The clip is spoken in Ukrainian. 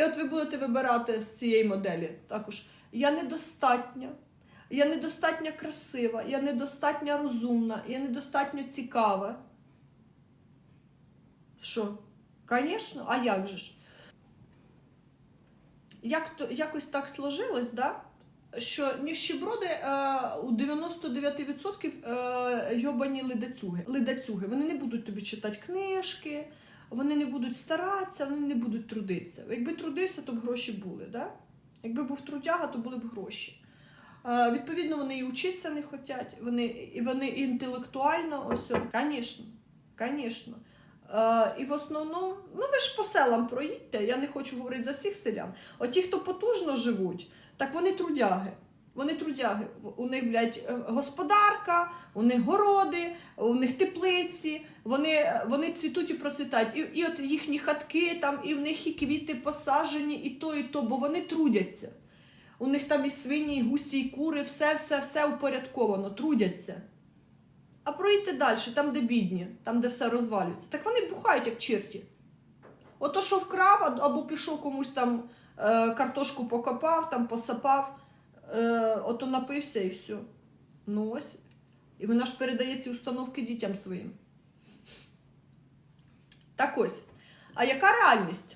І от ви будете вибирати з цієї моделі також. Я недостатня, я недостатньо красива, я недостатньо розумна, я недостатньо цікава. Що? Звісно, а як же ж? Як то, якось так сложилось, да? що ніщеброди е, у 99% е, йобані ледацюги. ледацюги. Вони не будуть тобі читати книжки, вони не будуть старатися, вони не будуть трудитися. Якби трудився, то б гроші були. Да? Якби був трудяга, то були б гроші. Е, відповідно, вони і вчитися не хочуть, вони, і вони інтелектуально, ось, звісно, звісно. Е, і в основному, ну ви ж по селам проїдьте, я не хочу говорити за всіх селян. От ті, хто потужно живуть, так вони трудяги. Вони трудяги. У них, блядь, е, господарка, у них городи, у них теплиці, вони, вони цвітуть і процвітають. І, і от їхні хатки, там, і в них і квіти посаджені, і то, і то, бо вони трудяться. У них там і свині, і гусі, і кури, все, все, все упорядковано, трудяться. А проїдьте далі, там, де бідні, там, де все розвалюється. Так вони бухають, як черті. Ото, що вкрав, або пішов комусь там е, картошку покопав, там посапав, е, ото напився і все. Ну ось. І вона ж передає ці установки дітям своїм. Так ось. А яка реальність?